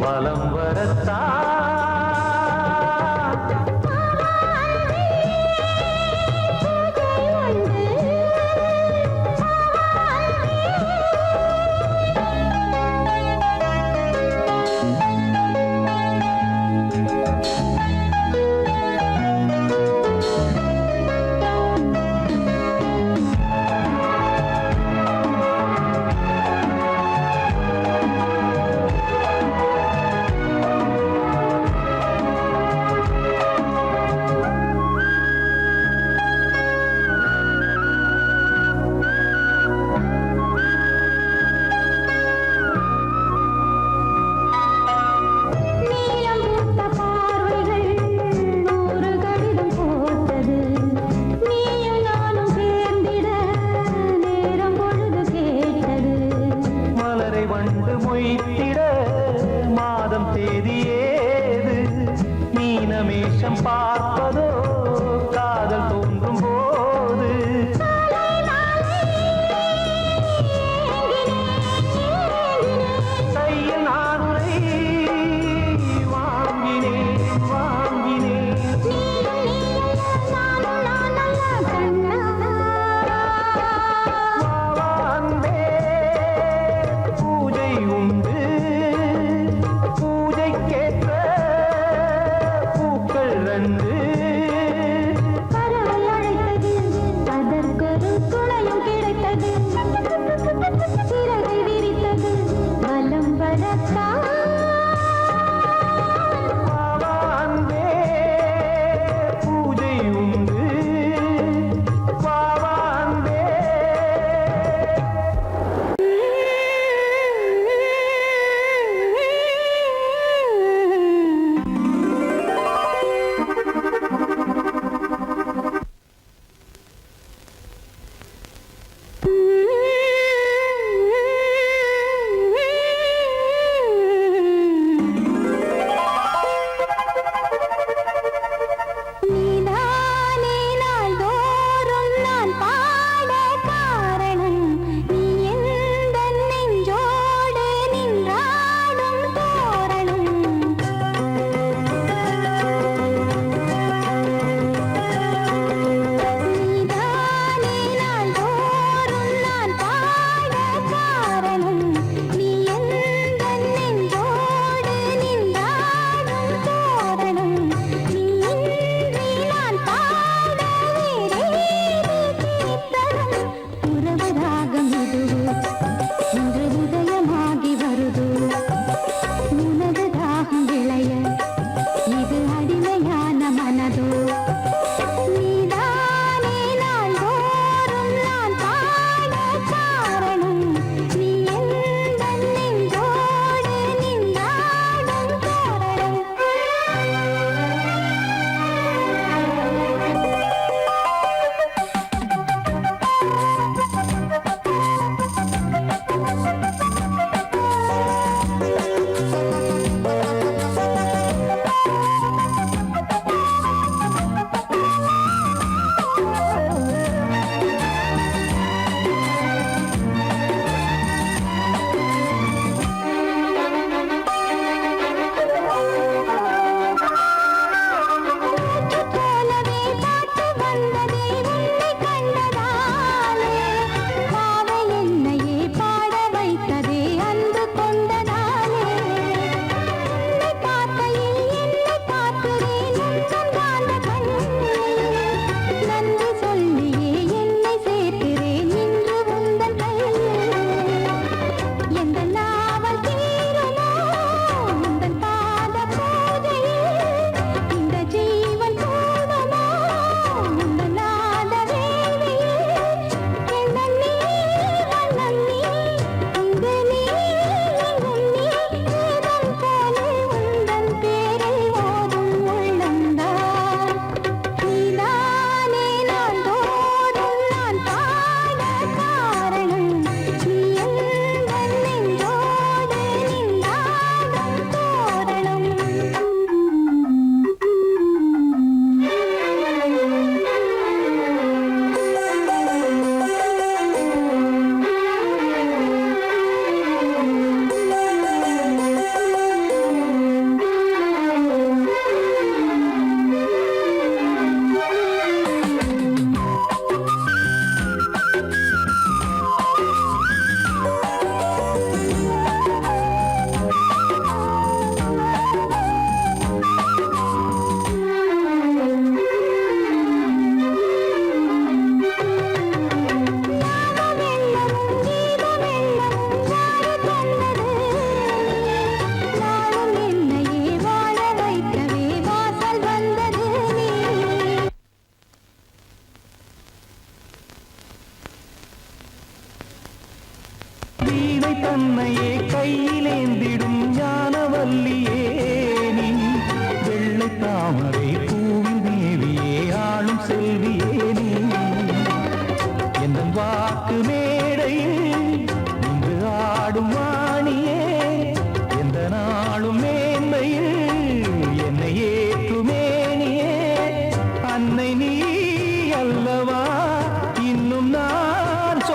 வலம் வரத்தான்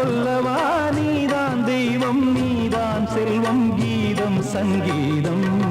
அல்லவா நீதான் தெய்வம் நீதான் செல்வம் கீதம் சங்கீதம்.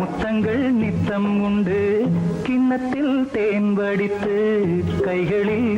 முத்தங்கள் நித்தம் உண்டு. கிண்ணத்தில் தேன் வடித்து கைகளில்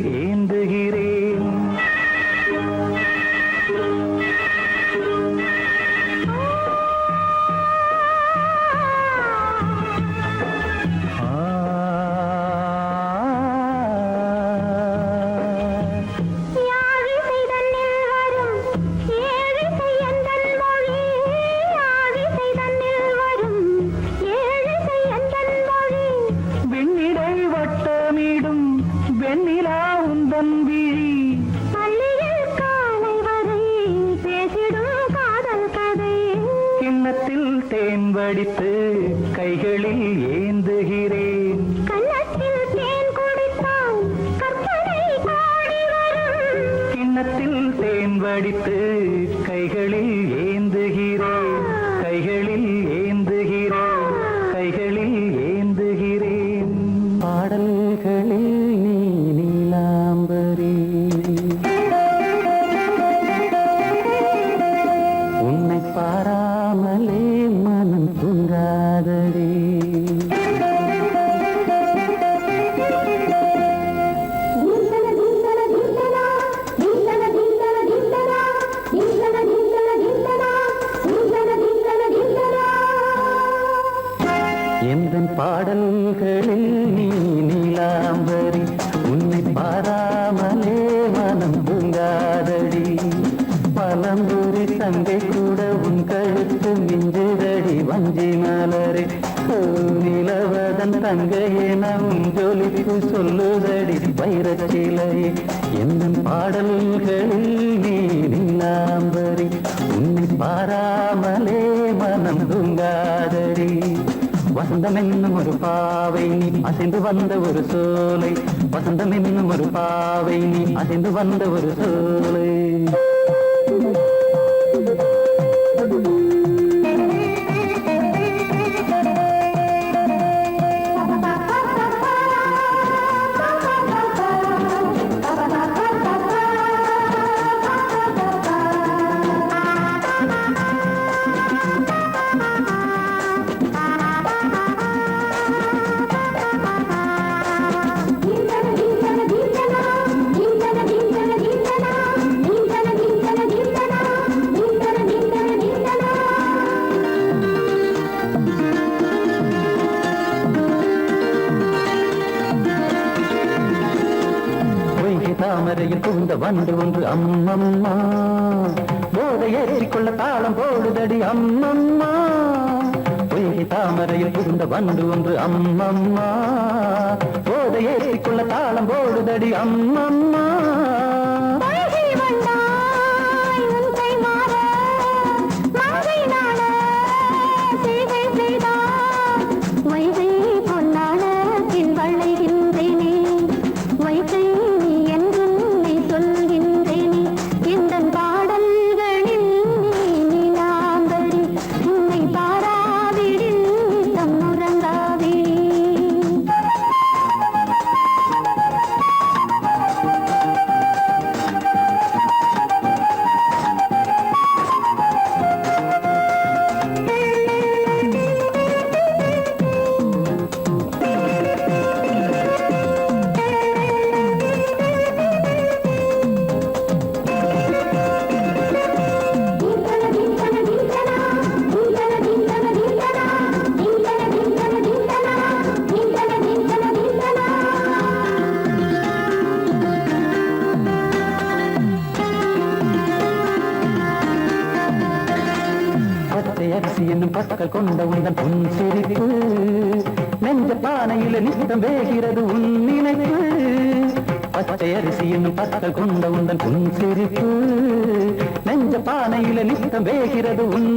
ஆயிரச்சிலை எந்த பாடல்களில் நீ நில்லாம்பரி உன்னை பாராமலே மனம் தூங்காதரி வசந்தம் என்னும் ஒரு பாவை நீ அசைந்து வந்த ஒரு சோலை. வசந்தம் என்னும் ஒரு பாவை நீ அசைந்து வந்த ஒரு சோலை. வண்டு ஒன்று அம்மம்மா. போதை ஏற்றிக்கொள்ள தாளம் போடுதடி அம்மம்மா. பொய்கை தாமரையில் புகுந்த வண்டு ஒன்று அம்மம்மா. போதை ஏற்றிக்கொள்ள தாளம் போடுதடி அம்மம்மா. ஆசை கொண்ட உங்கள் பொன் சிரிப்பு. நெஞ்ச பானையில நித்தம் வேகிறது உன் நினைப்பு. பச்சை அரிசி என்னும் பத்தல் கொண்ட உந்தன் பொன் சிரிப்பு. நெஞ்ச பானையில நித்தம் வேகிறது உன்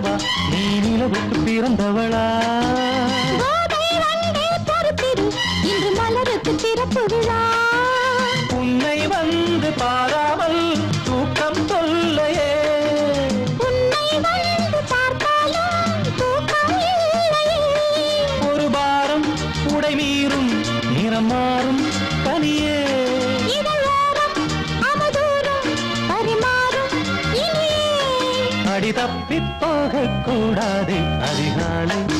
பிறந்தவா? நீ நிலவுக்கு பிறந்தவளா? இன்று மலருக்கு திறப்பு விழா. விடக்கூடாதே. அதிகாலை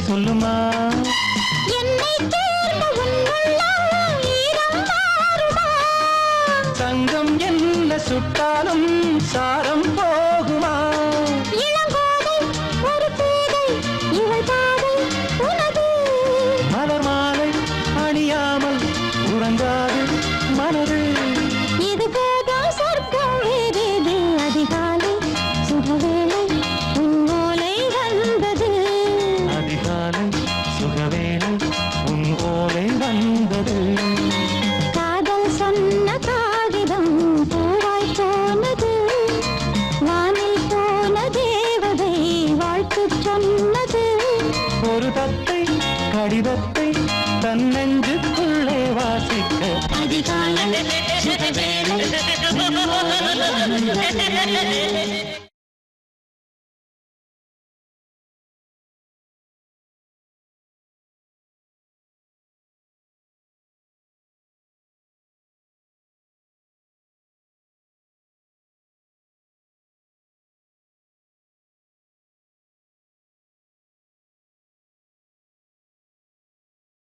விடை சொல்லுமா? தங்கம் என்ன சுட்டாலும் சாரம் போகுமா?